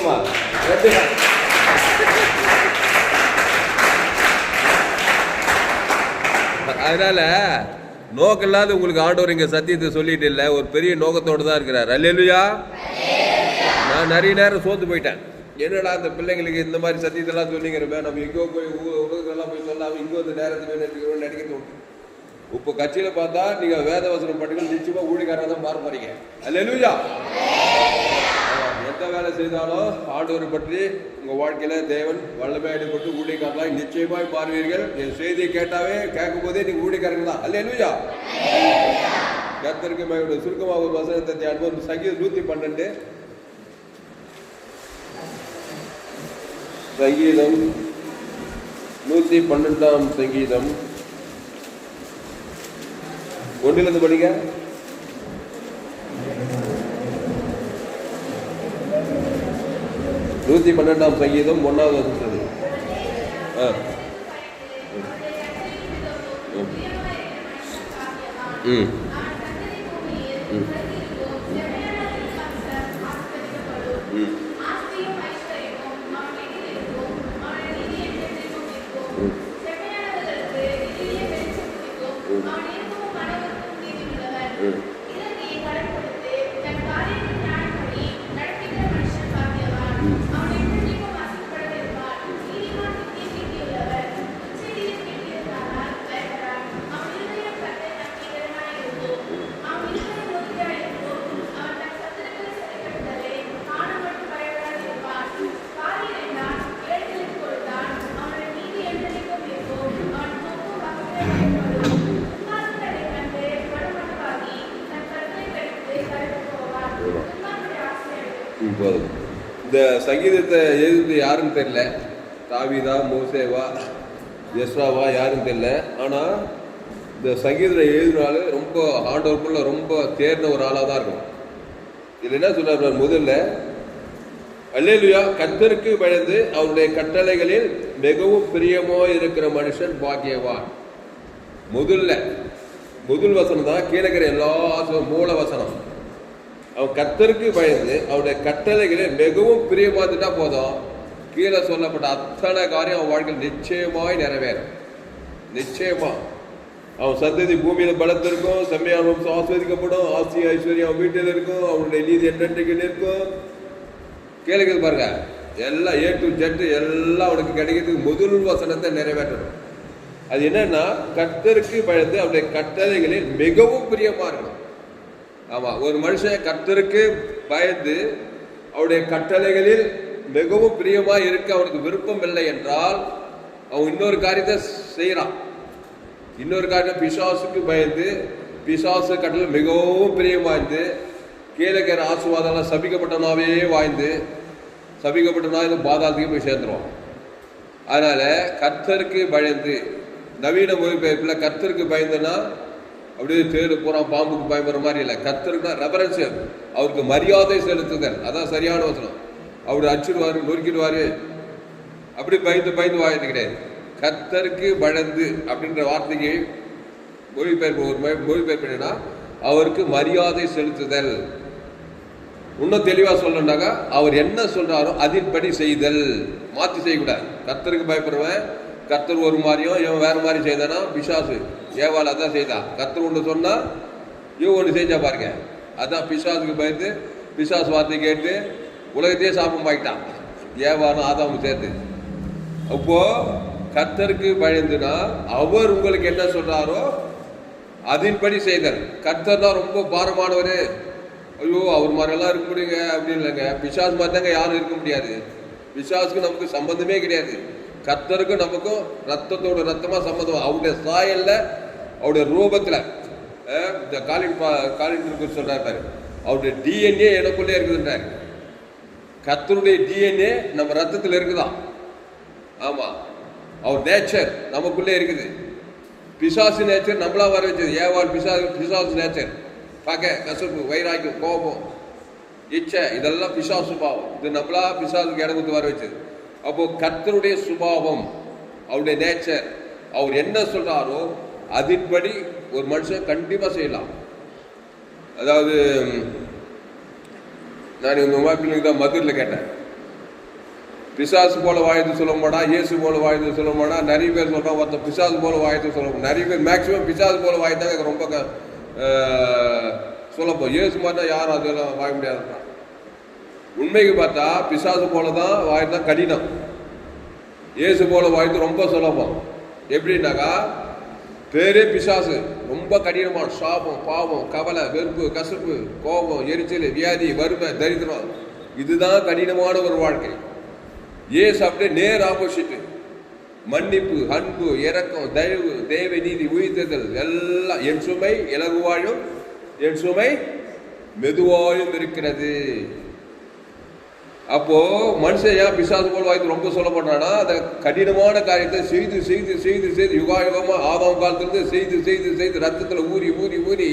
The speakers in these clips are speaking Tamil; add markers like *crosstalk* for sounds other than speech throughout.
கொடுங்கம்மா ரெண்டு அதனால நோக்கம் இல்லாத உங்களுக்கு ஆண்டவர் இங்க சத்தியத்தை சொல்லிட்டு இல்லை ஒரு பெரிய நோக்கத்தோடு தான் இருக்கிறார். அல்லேலுயா. நான் நிறைய நேரம் சோத்து போயிட்டேன். என்னடா அந்த பிள்ளைங்களுக்கு இந்த மாதிரி சத்தியத்தெல்லாம் சொல்லிங்கிறப்ப நம்ம எங்கோ போய் ஊ- உலகத்தெல்லாம் போய் சொல்லாம இங்க வந்து நேரத்துக்கு நினைக்கிறோம் நினைக்க தோணும் இப்போ கட்சியில பார்த்தா நீங்க வேத வசனம் படிக்கணும் நிச்சயமா தான் மாற போறீங்க. அல்லா எந்த வேலை செய்தாலும் ஆண்டவரை பற்றி உங்க வாழ்க்கையில தேவன் வல்லமை ஈடுபட்டு ஊழியக்காரலாம் நிச்சயமாய் மாறுவீர்கள். என் செய்தியை கேட்டாவே கேட்கும் போதே நீங்க ஊழியக்காரங்க தான். அல்லேலுயா கர்த்தருக்கு மகிமை. சுருக்கமாக ஒரு வசனத்தை தியானம் சங்கீதம் நூத்தி பன்னெண்டு. சங்கீதம் நூத்தி பன்னெண்டாம் சங்கீதம். ஒன்றிலிருந்து படிங்க. நூற்றி பன்னெண்டாம் சங்கீதம் ஒன்றாவது வசனம் ஆ. ம். ம். போதும். இந்த சங்கீதத்தை எழுதுறது யாருன்னு தெரியல. தாவிதா மோசேவா எஸ்ராவா யாருன்னு தெரியல. ஆனால் இந்த சங்கீதத்தை எழுதினாலும் ரொம்ப ஆண்டவருக்குள்ள ரொம்ப தேர்ந்த ஒரு ஆளாக தான் இருக்கும். இதில் என்ன சொல்றாரு முதல்ல அல்லேலுயா கத்தருக்கு பயந்து அவருடைய கட்டளைகளில் மிகவும் பிரியமோ இருக்கிற மனுஷன் பாக்கியவான். முதல்ல முதல் வசனம் தான் கீழே இருக்கிற எல்லா மூல வசனம். அவன் கத்தருக்கு பயந்து அவருடைய கட்டளைகளை மிகவும் பிரியமாந்துட்டா போதும். கீழே சொல்லப்பட்ட அத்தனை காரியம் அவன் வாழ்க்கையில் நிச்சயமாய் நிறைவேறும். நிச்சயமா. அவன் சந்ததி பூமியில பலத்திருக்கும் செம்மையான ஆஸ்வதிக்கப்படும் ஆசி ஐஸ்வர்யம் அவன் வீட்டில் இருக்கும் அவனுடைய நீதி என்றென்றைக்கு நிற்கும். கேளுங்க பாருங்க. எல்லாம் ஏ டு ஜெட் எல்லாம் அவனுக்கு கிடைக்கிறதுக்கு முதல் வசனத்தை நிறைவேற்றணும். அது என்னன்னா கத்தருக்கு பயந்து அவருடைய கட்டளைகளில் மிகவும் பிரியமா இருக்கணும். ஆமாம் ஒரு மனுஷன் கர்த்தருக்கு பயந்து அவருடைய கட்டளைகளில் மிகவும் பிரியமாக இருக்க அவனுக்கு விருப்பம் இல்லை என்றால் அவன் இன்னொரு காரியத்தை செய்கிறான் இன்னொரு காரியம் பிசாசுக்கு பயந்து பிசாசு கட்டளை மிகவும் பிரியமா இருந்து கீழே கேர ஆசுவாதம்லாம் சபிக்கப்பட்டனாவே வாய்ந்து சபிக்கப்பட்டனா இது பாதாளத்துக்கு போய் சேர்ந்துருவான் அதனால் கர்த்தருக்கு பயந்து நவீன மொழிபெயர்ப்பில் கர்த்தருக்கு பயந்துன்னா அப்படியே தேடு போகிறான் பாம்புக்கு பயப்படுற மாதிரி இல்லை. கர்த்தருக்குனா ரெபரன்ஸ் அவருக்கு மரியாதை செலுத்துதல். அதான் சரியான வசனம். அவர் அடிச்சிடுவாரு நொறுக்கிடுவாரு. அப்படி பயந்து பயந்து வாயிட்டு கிடையாது கர்த்தருக்கு வழந்து அப்படின்ற வார்த்தைக்கு மொழிபெயர்ப்பு ஒரு மொழிபெயர்ப்பு என்னன்னா அவருக்கு மரியாதை செலுத்துதல். இன்னும் தெளிவாக சொல்லணுனாக்கா அவர் என்ன சொல்றாரோ அதின்படி செய்தல். மாற்றி செய்யக்கூடாது. கர்த்தருக்கு பயப்படுறவன் கத்தர் ஒரு மாதிரியும் இவன் வேற மாதிரி செய்தானா பிசாசு. ஏவாள் அதான் செய்தான் கத்தர் ஒன்று சொன்னால் இவன் ஒன்று செஞ்சா பாருங்க. அதான் பிசாசுக்கு பயந்து பிசாஸ் வார்த்தை கேட்டு உலகத்தையே சாபமாக்கிட்டான் ஏவானும் ஆதாமும் சேர்த்து அப்போது கர்த்தருக்கு பயந்துனா அவர் உங்களுக்கு என்ன சொல்கிறாரோ அதன்படி செய்தல். கர்த்தர் தான் ரொம்ப பாரமானவர். ஐயோ அவர் மாதிரியெல்லாம் இருக்க முடியுங்க அப்படின்னு இல்லைங்க. பிசாஸ் மாதிரி தாங்க யாரும் இருக்க முடியாது. பிசாஸுக்கு நமக்கு சம்பந்தமே கிடையாது. கர்த்தருக்கும் நமக்கும் ரத்தத்தோட ரத்தமாக சம்பந்தம். அவருடைய சாயல்ல அவருடைய ரூபத்தில் இந்த காலின் காலின் சொல்கிறார் பாரு. அவருடைய டிஎன்ஏ எனக்குள்ளே இருக்குதுன்றாரு. கர்த்தருடைய டிஎன்ஏ நம்ம ரத்தத்தில் இருக்குதான் ஆமாம் அவர் நேச்சர் நமக்குள்ளே இருக்குது. பிசாசு நேச்சர் நம்மளா வர வச்சது. ஏவாள் பிசாசு பிசாசு நேச்சர் பார்க்க கசப்பு வைராக்கியம் கோபம் இச்சை இதெல்லாம் பிசாசு சுபாவம். இது நம்மளா பிசாசுக்கு இடம் கொடுத்து வர வச்சது. அப்போது கர்த்தருடைய சுபாவம் அவருடைய நேச்சர் அவர் என்ன சொல்கிறாரோ அதன்படி ஒரு மனுஷன் கண்டிப்பாக செய்யலாம். அதாவது நான் இந்த மொபைல் தான் மதுரில் கேட்டேன். பிசாசு போல வாழ்ந்து சொல்ல மாட்டா இயேசு போல வாழ்ந்து சொல்ல மாட்டா நிறைய பேர் சொல்கிறான் ஒருத்தன் பிசாசு போல வாழ்த்து சொல்ல நிறைய பேர் மேக்சிமம் பிசாசு போல வாழ்த்தாங்க ரொம்ப சொல்லப்போம் இயேசு மாதிரி யாரும் அதெல்லாம் வாழ முடியாதுன்றான் உண்மைக்கு பார்த்தா பிசாசு போல தான் வாழ்ந்தா கடினம். இயேசு போல வாழ்த்து ரொம்ப சுலபம் எப்படின்னாக்கா பேரே பிசாசு. ரொம்ப கடினமான சாபம் பாவம் கவலை வெறுப்பு கசப்பு கோபம் எரிச்சல் வியாதி வறுமை தரித்திரம். இதுதான் கடினமான ஒரு வாழ்க்கை. ஏசு அப்படியே நேர் ஆப்போசிட்டு மன்னிப்பு அன்பு இரக்கம் தயவு தேவ நீதி உயிர்த்தல் எல்லாம் என் சுமை இலகுவாயும் என் சுமை மெதுவாயும் இருக்கிறது. அப்போது மனுஷன் ஏன் பிசாசு போல் வாய்த்து ரொம்ப சொல்ல மாட்டானா அந்த கடினமான காரியத்தை செய்து செய்து செய்து செய்து யுகா யுகமாக ஆதாம் காலத்துலேருந்து செய்து செய்து செய்து ரத்தத்தில் ஊறி ஊறி ஊறி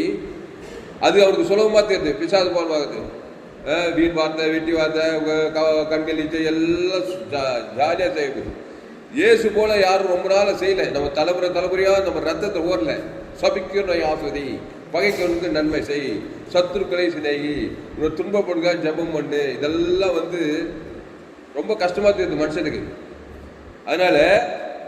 அது அவருக்கு சுலபமாக தெரியுது பிசாசு போல் வாங்குது வீண் வார்த்தை வெட்டி வார்த்தை க- கண்கள் இச்சை எல்லாம் ஜா- ஜாலியா செய்யுது. இயேசு போல் யாரும் ரொம்ப நாளாக செய்யல. நம்ம தலைமுறை தலைமுறையாக நம்ம ரத்தத்தை ஓரலை. சபிக்கிற ஆசுவதி பகைக்கவனுக்கு நன்மை செய். சத்துருக்களை சிநேகி. இவ்வளோ துன்பப்படுக ஜபம் பண்ணு. இதெல்லாம் வந்து ரொம்ப கஷ்டமாக தெரியுது மனுஷனுக்கு. அதனால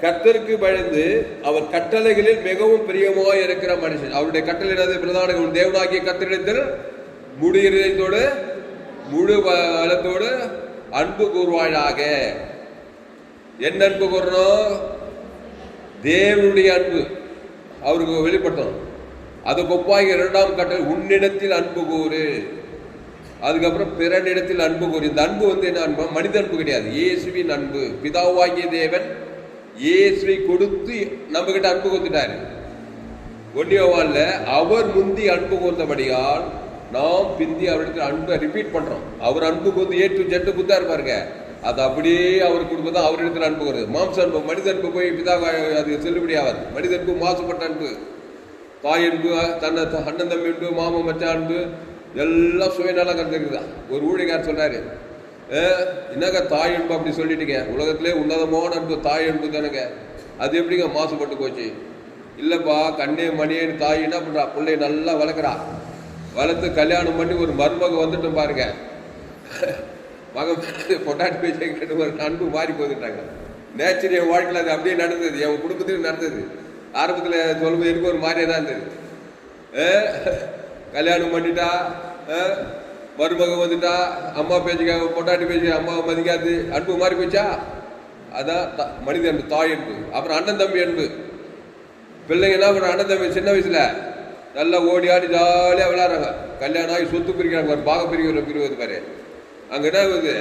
கத்தருக்கு பயந்து அவர் கட்டளைகளில் மிகவும் பிரியமாக இருக்கிற மனுஷன். அவருடைய கட்டளை என்னது? பிரதான உன் தேவனாகிய கத்தரிடத்தில் முழு இதயத்தோடு முழு வளத்தோடு அன்பு கூறுவாயாக. என்ன அன்பு கூறணும் தேவனுடைய அன்பு. அவருக்கு வெளிப்படுத்தணும் அது கொப்பாய் இரண்டாம் கட்டளை உன்னிடத்தில் அன்பு கூறு. அதுக்கப்புறம் பிறனிடத்தில் அன்பு கூறு. இந்த அன்பு வந்து என்ன அன்பு? மனித அன்பு கிடையாது. இயேசுவின் அன்பு. பிதாவாகிய தேவன் இயேசுவை கொடுத்து நம்ம கிட்ட அன்பு கொடுத்துட்டாரு. ஒன்னியவான்ல அவர் முந்தி அன்பு கூர்ந்தபடியால் நாம் பிந்தி அவரிடத்தில் அன்பை ரிப்பீட் பண்றோம். அவர் அன்பு வந்து ஏ டு ஜெட்டு புத்தா இருப்பாருங்க. அது அப்படியே அவர் கொடுப்பதான் அவரிடத்தில் அன்பு வருது மாம்ச அன்பு மனித அன்பு போய் பிதா அது செல்லுபடி ஆகாது மனித அன்பு மாசுபட்ட அன்பு. தாய் அன்பு தன்னை அண்ணன் தம்பி அன்பு மாமன் மச்சான் அன்பு எல்லாம் சுயநலம் கலந்துருக்குதா ஒரு ஊழியக்கார் சொல்றாரு என்னங்க தாய் அன்பு அப்படி சொல்லிட்டீங்க? உலகத்திலே உன்னதமான அன்பு தாய் அன்பு தானுங்க அது எப்படிங்க மாசுபட்டு போச்சு? இல்லைப்பா கண்ணே மணியேன்னு தாய் என்ன பண்றா? பிள்ளைய நல்லா வளர்க்குறா. வளர்த்து கல்யாணம் பண்ணி ஒரு மருமக வந்துட்டும் பாருங்க. *laughs* மகன் பொட்டாட்டி பேச்சு கேட்டு ஒரு அன்பு மாறி போதுட்டாங்க நேச்சர் என் வாழ்க்கையில் அது அப்படியே நடந்தது. என் குடும்பத்திலும் நடந்தது. ஆரம்பத்தில் சொல்லும்போது எனக்கு ஒரு மாதிரியே தான் இருந்தது. கல்யாணம் பண்ணிட்டா அஹ், மருமக வந்துட்டா அம்மா பேச்சுக்காக பொட்டாட்டி பேச்சு அம்மாவை மதிக்காது அன்பு மாறி போச்சா? அதான் த- மனித அன்பு தாய் அன்பு அப்புறம் அண்ணன் தம்பி அன்பு. பிள்ளைங்க என்ன பண்ணுற அண்ணன் தம்பி சின்ன வயசில் நல்லா ஓடி ஆடி ஜாலியாக விளையாடுறாங்க. கல்யாணம் ஆகி சொத்து பிரிக்கிறாங்க ஒரு பாக பிரிக்கிற பிரிவது பாரு. அங்கே என்ன ஆகுது?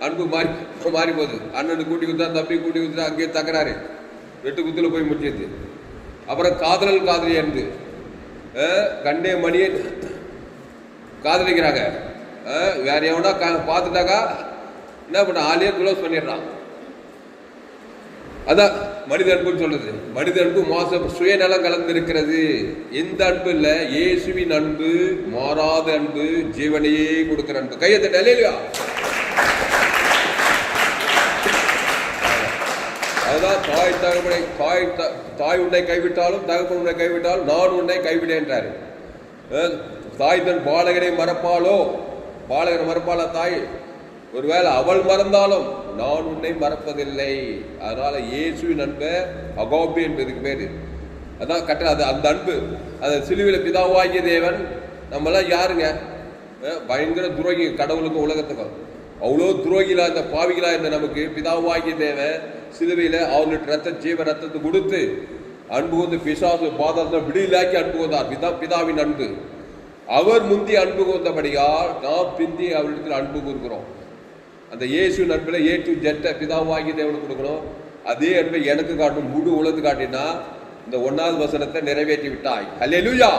அன்பு மாறி மாறி போகுது. அண்ணனுக்கு கூட்டி கொடுத்தா தம்பி கூட்டி கொடுத்தா அங்கேயே தக்கறாரு வெட்டு குத்துல போய் முடிச்சிருது அப்புறம் காதலல் காதலி அன்பு கண்டே கண்ணே காதலிக்கிறாங்க. வேற எவனா கா பார்த்துட்டாக்கா என்ன பண்ண ஆளையே க்ளோஸ் பண்ணிடுறான். அதான் மனித அன்புன்னு சொல்றது. மனித அன்பு மாச சுயநலம் கலந்து இருக்கிறது எந்த அன்பு இல்லை. இயேசுவின் அன்பு மாறாத அன்பு ஜீவனையே கொடுக்கிற அன்பு. கையை தட்ட அதுதான் தாய் தகப்பனை தாய் த- தாய் உன்னை கைவிட்டாலும் தகப்பன் உன்னை கைவிட்டாலும் நான் உன்னை கைவிடேன்றாரு. தாய் தன் பாலகனை மறப்பாளோ? பாலகனை மறப்பாளா தாய்? ஒருவேளை அவள் மறந்தாலும் நான் உன்னை மறப்பதில்லை. அதனால இயேசுவின் அன்பை அகோபி என்பதுக்கு பேர். அதான் கட்ட அது அந்த அன்பு. அந்த சிலுவையில் பிதாவாகிய தேவன் நம்மளாம் யாருங்க? பயங்கர துரோகி கடவுளுக்கும் உலகத்துக்கும். அவ்வளோ துரோகிகளா இந்த பாவிகளா இருந்த நமக்கு பிதாவாகிய தேவன் சிலுவையில் அவர்களுக்கு ரத்த ஜீவ ரத்தத்தை கொடுத்து அன்பு வந்து பிசாசு பாதத்தை விடுதலாக்கி அன்பு கொண்டார். பிதா பிதாவின் அன்பு. அவர் முந்தி அன்பு கொண்டபடியால் நாம் பிந்தி அவரிடத்தில் அன்பு கூறுகிறோம். அந்த இயேசு அன்பில் ஏ டு ஜெட்டை பிதாவாகி தேவனுக்கு கொடுக்கணும் அதே அன்பை எனக்கு காட்டும் முழு உலகு காட்டினா இந்த ஒன்னாவது வசனத்தை நிறைவேற்றி விட்டாய். அல்லேலூயா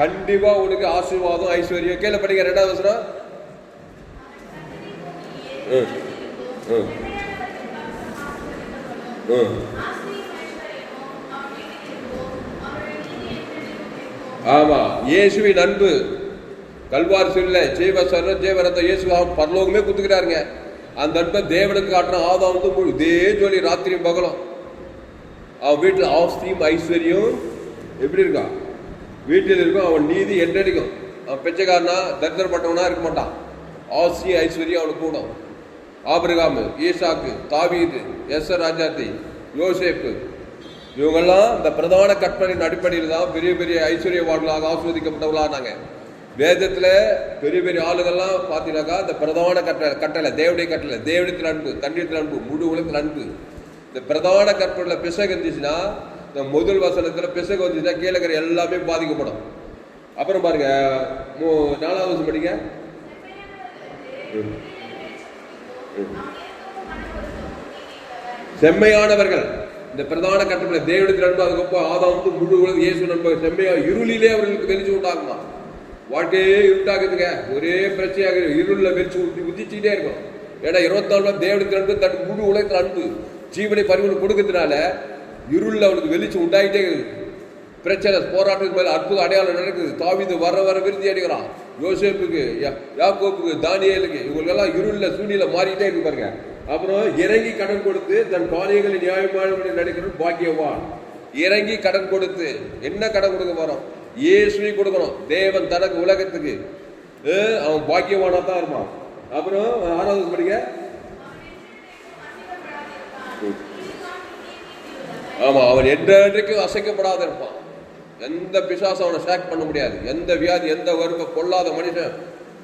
கண்டிப்பா உனக்கு ஆசீர்வாதம் ஐஸ்வர்யம். படிக்க ரெண்டாவது வசனம்? ம், ம், ம். ஆமா இயேசுவின் அன்பு. கல்வார் சொல்ல ஜீவ சர ஜீவரத்த இயேசு அவன் பரலோகமே குத்துக்கிறாருங்க அந்த அன்பை தேவனுக்கு காட்டுற ஆதாம் வந்து இதே ஜோலி ராத்திரியும் பகலும். அவன் வீட்டில் ஆஸ்தியும் ஐஸ்வர்யம் எப்படி இருக்கான்? வீட்டில் இருக்கும் அவன் நீதி என்றடிக்கும் அவன் பிச்சைக்காரனா தரித்திரப்பட்டவனா இருக்க மாட்டான். ஆஸ்தி ஐஸ்வர்யம் அவனுக்கு கூடும். ஆபிரகாம் ஈசாக்கு தாவீது எஸ் ராஜாத்தி யோசேப்பு. இவங்கெல்லாம் இந்த பிரதான கற்பனையின் அடிப்படையில் தான் பெரிய பெரிய ஐஸ்வர்யவான்களாக ஆஸ்வதிக்கப்பட்டவர்களானாங்க வேதத்தில் பெரிய பெரிய ஆளுகள்லாம் பார்த்தீங்கன்னாக்கா இந்த பிரதான கட்டளை கட்டளை தேவடைய கட்டளை தேவடத்தில் அன்பு தண்ணீரத்தில் அன்பு முழு உலகத்தில் அன்பு. இந்த பிரதான கற்பனையில் பிசகு இருந்துச்சுன்னா இந்த முதல் வசனத்தில் பிசகு வந்துச்சுன்னா கீழே இருக்கிற எல்லாமே பாதிக்கப்படும். அப்புறம் பாருங்க மூ- நாலாவது படிங்க. செம்மையானவர்கள். இந்த பிரதான கட்டத்தில் தேவனுக்கு நண்பர் அதுக்கப்புறம் ஆதாம் வந்து முழு உலக இயேசு நண்பர் செம்மையா இருளிலே அவர்களுக்கு வெளிச்சு உண்டாகுமா வாழ்க்கையே இருட்டாகுதுங்க. ஒரே பிரச்சனையாக இருளில் வெளிச்சு ஊற்றி உதிச்சுக்கிட்டே இருக்கும். ஏன்னா இருபத்தி நாள் தேவனுக்கு நண்பு தன் முழு உலகத்தில் அன்பு ஜீவனை பரிமாணம் கொடுக்கறதுனால இருளில் அவனுக்கு வெளிச்சம் உண்டாகிட்டே இருக்குது. பிரச்சனை போராட்டத்துக்கு மேலே அற்புத அடையாளம் நடக்குது. தாவீது வர வர விருத்தி அடைகிறான். யோசேப்புக்கு யா- யாக்கோப்புக்கு தானியலுக்கு இவங்களுக்கெல்லாம் இருளில் சூனியில் மாறிட்டே இருக்கு பாருங்க. அப்புறம் இறங்கி கடன் கொடுத்து தன் காரியங்களை நியாயமான நடக்கணும் பாக்கியவான். இறங்கி கடன் கொடுத்து என்ன கடன் கொடுக்க போறோம்? இயேசுவை கொடுக்கணும். தேவன் தனக்கு உலகத்துக்கு. அவன் பாக்கியவானா தான் இருப்பான். அப்புறம் ஆறாவது படிக்க ஆமா அவன் என்றைக்கும் அசைக்கப்படாத இருப்பான். எந்த பிசாசம் அவனை ஷேக் பண்ண முடியாது. எந்த வியாதி எந்த வறுமை கொள்ளாத மனுஷன்.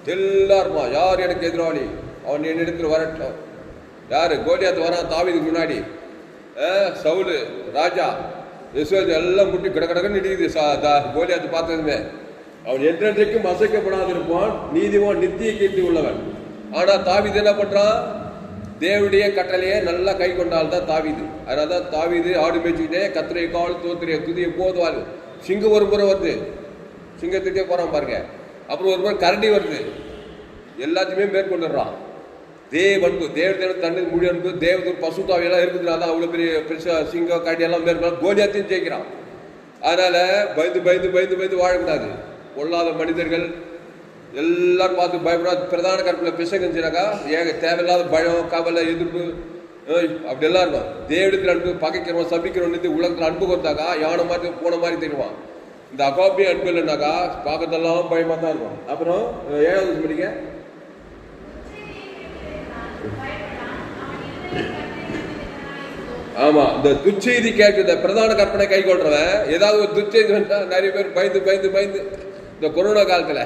தெல்லா இருப்பான் யார் எனக்கு எதிராளி? அவன் என்னிடத்தில் வரட்டும். யார்? கோலியாத்து வரான் தாவிதுக்கு முன்னாடி. சவுலு ராஜா இஸ்ரேல் எல்லாம் முட்டி கிட கிடக்கு நிடிக்குது கோலியாத்து பார்த்ததுமே. அவன் என்றென்றைக்கும் அசைக்கப்படாதிருப்பான். நீதிவான் நித்திய கீர்த்தி உள்ளவன். ஆனால் தாவீது என்ன பண்ணுறான் தேவனுடைய கட்டளையே நல்லா கை கொண்டால் தான் தாவிது. அதனால தான் தாவிது ஆடு மேய்ச்சிக்கிட்டே கத்திரை கால் தோத்திரையை துதியை போதுவாள். சிங்கம் ஒரு முறை வருது. சிங்கத்துக்கே போகிறோம் பாருங்க. அப்புறம் ஒரு முறை கரண்டி வருது. எல்லாத்தையுமே மேற்கொண்டுடுறான். தேவ அன்பு தேவ தேவ தண்ணி மூடி அன்பு தேவதூர் பசுத்தாவியெல்லாம் இருக்குதுனால அவ்வளோ பெரிய பெருசாக சிங்கம் கடி எல்லாம் மேற்கொள்ள கோலியாத்தையும் ஜெயிக்கிறான். அதனால் பயந்து பயந்து பயந்து பயந்து வாழக்கூடாது. கொள்ளாத மனிதர்கள் எல்லாரும் பார்த்து பயப்படாது. பிரதான கற்பில் பிசகுச்சுனாக்கா ஏக தேவையில்லாத பயம் கவலை எதிர்ப்பு அப்படியெல்லாம் அப்படி எல்லாம் இருக்கும் தேவடத்தில் அன்பு பகைக்கிறோம் சபிக்கிறவன் உலகத்தில் அன்பு கொடுத்தாக்கா யானை மாதிரி போன மாதிரி தெரியுவான் இந்த அகாபி அன்பு இல்லைனாக்கா பார்க்கறதெல்லாம் பயமா தான் இருக்கும். அப்புறம் ஏழாவது படிக்க ஆமா இந்த துச்செய்தி கேட்டு இந்த பிரதான கற்பனை கை கொள்றவன் ஏதாவது ஒரு துச்செய்தி வந்தா நிறைய பேர் பயந்து பயந்து பயந்து இந்த கொரோனா காலத்துல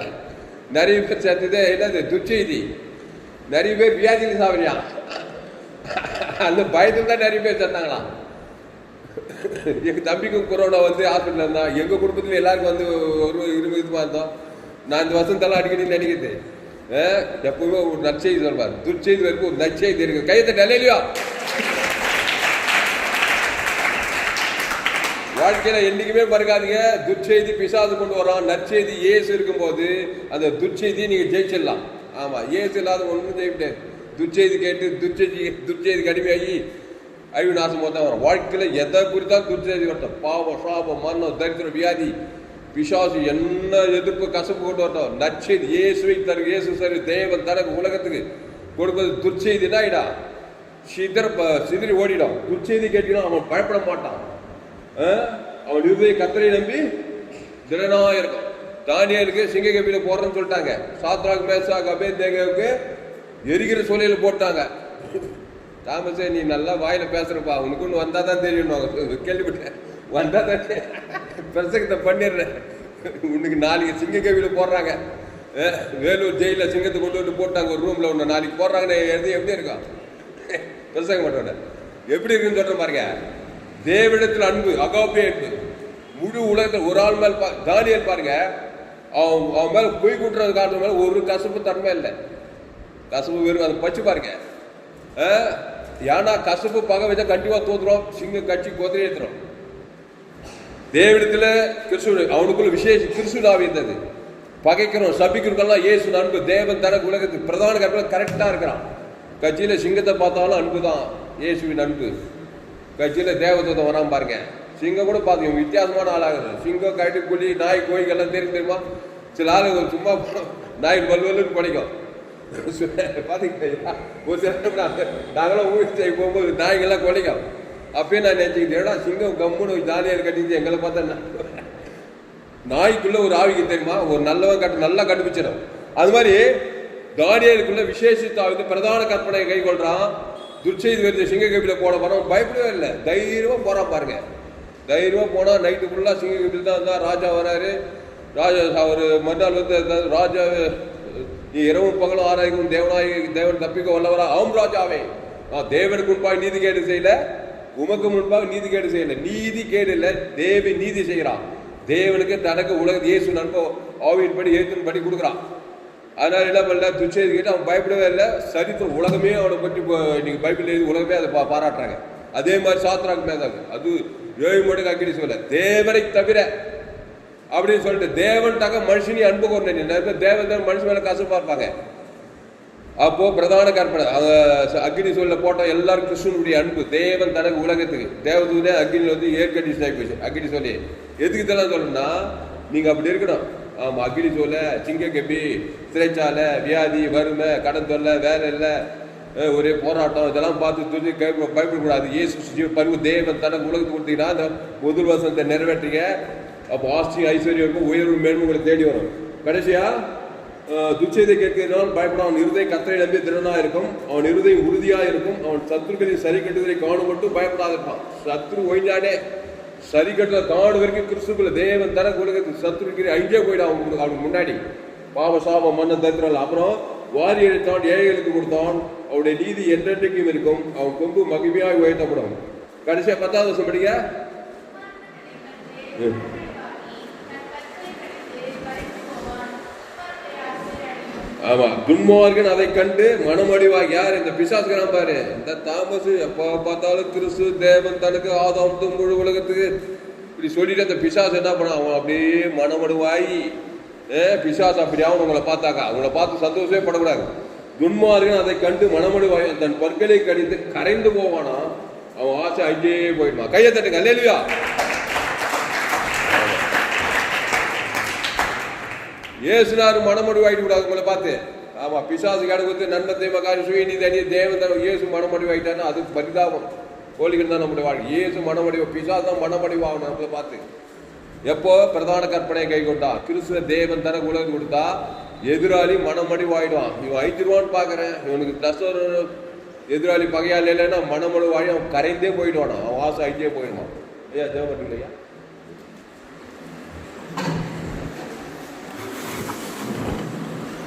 நிறைய பேர் சேர்த்தது என்னது? துச்செய்தி. நிறைய பேர் வியாதியில் சாப்பிடுறான் அந்த பயத்துல தான் நிறைய பேர் சேர்த்தாங்களாம் எங்க தம்பிக்கும் கொரோனா வந்து ஹாஸ்பிட்டல் இருந்தா எங்க குடும்பத்துல எல்லாருக்கும் வந்து ஒரு இருபது இதுவா இருந்தோம். நான் இந்த வருஷம் தலை அடிக்கடி நினைக்கிறது எப்பவுமே ஒரு நற்செய்தி சொல்வார். துர்ச்செய்தி வரைக்கும் ஒரு நற்செய்தி இருக்கு. கையத்தை நிலையிலையோ வாழ்க்கையில என்னைக்குமே மறக்காதீங்க. துர்ச்செய்தி பிசாது கொண்டு வரோம் நற்செய்தி இயேசு இருக்கும்போது அந்த துர்ச்செய்தியை நீங்க ஜெயிச்சிடலாம். ஆமா ஏசு இல்லாத ஒன்றும் செய்ய முடியாது. துர்ச்செய்தி கேட்டு துர்ச்செய்தி துர்ச்செய்தி கடுமையாகி அழிவு நாசமாக தான் வரும். வாழ்க்கையில் எதை குறித்தா துர்ச்செய்தி வரட்டும். பாவம் சாபம் மரணம் தரித்திரம் வியாதி பிசாசு என்ன எதிர்ப்பு கசப்பு கொண்டு வரட்டும். நச்செய்தி இயேசுவை தரு இயேசு சரி தேவன் தனக்கு உலகத்துக்கு கொடுப்பது துர்ச்செய்தினா இடா? சிதற சிதறி ஓடிடும். துர்ச்செய்தி கேட்டீங்கன்னா அவன் பயப்பட மாட்டான். அவன் இருதய கத்தரை நம்பி திடனா இருக்கும். தானியலுக்கு சிங்க கபில போடுறேன்னு சொல்லிட்டாங்க. சாத்ராக் மேசாக் அபே தேகாவுக்கு எரிகிற சூழலில் போட்டாங்க. தாமசே நீ நல்லா வாயில பேசுறப்பா. உனக்கு ஒன்று வந்தா தான் தெரியும். கேள்விப்பட்டேன். வந்தா தான் பிரசங்கத்தை பண்ணிடுறேன். உனக்கு நாளைக்கு சிங்க போடுறாங்க. வேலூர் ஜெயில சிங்கத்தை கொண்டு வந்து போட்டாங்க. ஒரு ரூம்ல ஒன்று நாளைக்கு போடுறாங்கன்னு எழுதி எப்படி இருக்கும்? பிரசங்க மாட்டோட எப்படி இருக்குன்னு சொல்ற பாருங்க. தேவிடத்தில் அன்பு அகாப்பே அன்பு. முழு உலகத்தில் ஒரு ஆள் மேல் பா தானியல் பாருங்க. அவன் அவன் மேல பொய் கூட்டுறது காரணம் மேலே ஒரு கசப்பு தன்மை இல்லை. கசப்பு வெறும் அதை பச்சு பாருங்க. ஏன்னா கசப்பு பகை வச்சா கண்டிப்பா தோத்துறோம் சிங்கம் கட்சி தோத்து ஏற்றுறோம் தேவிடத்தில் கிறிஸ்து அவனுக்குள்ள விசேஷ கிறிஸ்துவாக இருந்தது. பகைக்கிறோம் சபிக்கிறதெல்லாம் ஏசு அன்பு தேவன் தர உலகத்துக்கு பிரதான கற்பில் கரெக்டாக இருக்கிறான். கட்சியில் சிங்கத்தை பார்த்தாலும் அன்பு தான் இயேசுவின் அன்பு. கட்சியில் தேவதூதம் வராம பாருங்க. சிங்கம் கூட பார்த்துக்கோங்க வித்தியாசமான ஆளாகுது. சிங்கம் கட்டி புலி நாய் கோழிக்கு எல்லாம் தெரியும் தெரியுமா சில ஆளுங்க சும்மா நாய் வல்வல்லுன்னு பிடிக்கும் பாத்தீங்களா ஒரு சில நாங்களாம் ஊழல் செய்ய போகும்போது நாய்கள்லாம் கொலைக்கும் அப்பயே நான் நினச்சிக்கிட்டேன் சிங்கம் கம்முன்னு ஜாலியாக கட்டிச்சு எங்களை பார்த்தா நாய்க்குள்ளே ஒரு ஆவிக்கு தெரியுமா ஒரு நல்லவன் கட்டு நல்லா கண்டுபிடிச்சிடும் அது மாதிரி தானியலுக்குள்ள விசேஷித்தா வந்து பிரதான கற்பனையை கை கொள்றான் துர்ச்செய்தி வருது சிங்க கபில போன படம் பயப்படவே இல்லை தைரியமாக போகிறான் பாருங்க தைரியமாக போனால் நைட்டு ஃபுல்லாக சிங்க தான் இருந்தால் ராஜா வராரு ராஜா அவர் மறுநாள் வந்து ராஜா நீ இரவும் பகலும் ஆராய்க்கும் தேவனாய் தேவன் தப்பிக்க வல்லவரா? ஆம் ராஜாவே. நான் தேவனுக்கு முன்பாக நீதி கேடு செய்யல உமக்கு முன்பாக நீதி கேடு செய்யல. நீதி கேடு இல்லை தேவி நீதி செய்கிறான் தேவனுக்கு தனக்கு உலக இயேசு நண்ப ஆவியின்படி ஏத்துன்னு படி கொடுக்குறான். அதனால என்ன பண்ணல துச்செய்தி கேட்டு அவன் பயப்படவே இல்லை. சரித்திரம் உலகமே அவனை பற்றி இன்னைக்கு பைபிள் எழுதி உலகமே அதை பா- பாராட்டுறாங்க. அதே மாதிரி சாத்திராங்க மேதாங்க அது ஏழு மடங்கு அக்கடி சொல்ல. தேவனை தவிர அப்படின்னு சொல்லிட்டு தேவன் தக மனுஷனி அன்பு கொண்டேன் தேவன் தான் மனுஷன் மேலே கசப்பா பார்ப்பாங்க. அப்போ பிரதான கற்பனை. அந்த அக்னி சூழல போட்ட எல்லாரும் கிருஷ்ணனுடைய அன்பு. தேவன் தனக்கு உலகத்துக்கு தேவதூதே அக்னியில் வந்து ஏர் கண்டிஷன் ஆகி போச்சு. அக்னி சொல்லி எதுக்கு இதெல்லாம் சொல்லணும்னா நீங்கள் அப்படி இருக்கணும். ஆமாம் அக்னி சொல்ல சிங்க கப்பி சிறைச்சாலை வியாதி வறுமை கடன் தொல்லை வேலை இல்லை. ஒரே போராட்டம். இதெல்லாம் பார்த்து துணி பயப்படக்கூடாது. ஏசு பண்பு பருவ. தேவன் தனக்கு உலகத்துக்கு கொடுத்தீங்கன்னா அந்த முதல் வசனத்தை நிறைவேற்றுங்க. அப்போ ஆஸ்தி ஐஸ்வர்யம் இருக்கும் உயர்வு மேன்மைகளை தேடி வரும். கடைசியா அஹ், துச்செய்தை பயப்படாமல் அவன் இருதை கத்தரை நம்பி திறனா இருக்கும். அவன் இருதயம் உறுதியா இருக்கும். அவன் சத்துருக்களின் சரி கட்டுதலை காணும் மட்டும் பயப்படாத இருப்பான் சத்ரு ஒய்ஞ்சானே சரி கட்டுற காடு வரைக்கும் கிறிஸ்துக்குள்ள தேவன் தர உலகத்துக்கு சத்துருக்கிற அங்கே போயிடும் அவன் அவனுக்கு முன்னாடி. பாவ சாபம் மன்ன தத்திரல் அப்புறம் வாரியரை தான் ஏழைகளுக்கு கொடுத்தான். அவருடைய நீதி என்றென்றைக்கும் இருக்கும். அவன் கொம்பு மகிமையாக உயர்த்தப்படும். கடைசியா பத்தாவது வருஷம் படிக்க ஆமா துன்மார்கன் அதை கண்டு மனமடிவா யார் இந்த பிசாசுகிறான் பாரு? இந்த தாமஸ் எப்போ பார்த்தாலும் கிறிஸ்து தேவன் தனக்கு ஆதாம் முழு உலகத்துக்கு. இப்படி சொல்லிட்டு அந்த பிசாசு என்ன பண்ண அவன் அப்படியே மனமடுவாயி ஏ பிசாசு அப்படி அவன் உங்களை பார்த்தாக்கா? அவங்கள பார்த்து சந்தோஷமே படக்கூடாது. துன்மார்கன் அதை கண்டு மனமடுவாய் தன் பற்களை கடித்து கரைந்து போவானா? அவன் ஆசை அங்கே போயிடுவான் கையை தட்டுங்க அல்லேலுயா! ஏசுனாரு மனமடிவாயிட்டு கூடாது உங்களை பார்த்து. ஆமா பிசாசு கடவுத்து நன்மத்தை மகாரி சுயநீதி தனி தேவன் தர இயேசு மனமடிவாயிட்டான்னா அது பரிதாபம். கோழிகள் தான் நம்முடைய வாழ்க்கை. இயேசு மனமடிவா பிசாசு தான் மனமடிவாகணும் நம்மளை பார்த்து. எப்போ பிரதான கற்பனை கை கொண்டா கிறிஸ்துவ தேவன் தனக்கு உலகம் கொடுத்தா எதிராளி மனமடிவாயிடுவான். இவன் ஐத்திருவான்னு பார்க்குறேன். இவனுக்கு தசோர் எதிராளி பகையால் இல்லைன்னா மனமடிவாயி அவன் கரைந்தே போயிடுவான் அவன் வாசம் ஐத்தியே போயிடுவான். ஐயா தேவைப்பட்டு இல்லையா?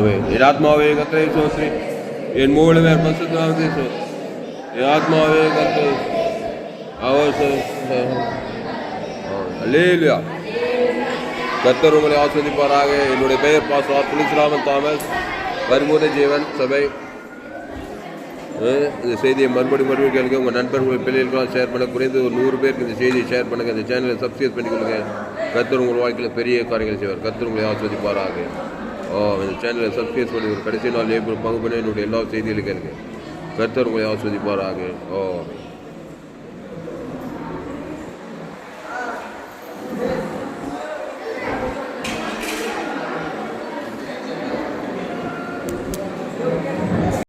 ஆவே ஆத்மாவே கத்தரை சோத்ரி என் மூலமே பசுத்தாவே சோ ஆத்மாவே கத்தரை அவர் கத்தர் உங்களை ஆஸ்வதிப்பாராக என்னுடைய பெயர் பாஸ்வார் துளிசிராமன் தாமஸ். வருமுறை ஜீவன் சபை. இந்த செய்தியை மறுபடியும் மறுபடியும் கேளுங்க. உங்கள் நண்பர்கள் பிள்ளைகளுக்கெல்லாம் ஷேர் பண்ண குறைந்து ஒரு நூறு பேருக்கு இந்த செய்தியை ஷேர் பண்ணுங்க. இந்த சேனலை சப்ஸ்கிரைப் பண்ணிக்கொள்ளுங்க. கத்தர் உங்கள் வாழ்க்கையில் பெரிய காரியங்கள் செய்வார். கத்தர் உங்களை ஆஸ்வதிப்பாராக இந்த சேனலை சப்ஸ்கிரைப் பண்ணி ஒரு கடைசி நாள் ஏப்ரல் பங்கு பண்ணி என்னுடைய எல்லா செய்திகளையும் கேளுங்க. கருத்தர் உங்களை ஆஸ்வதிப்பாராக ஓ.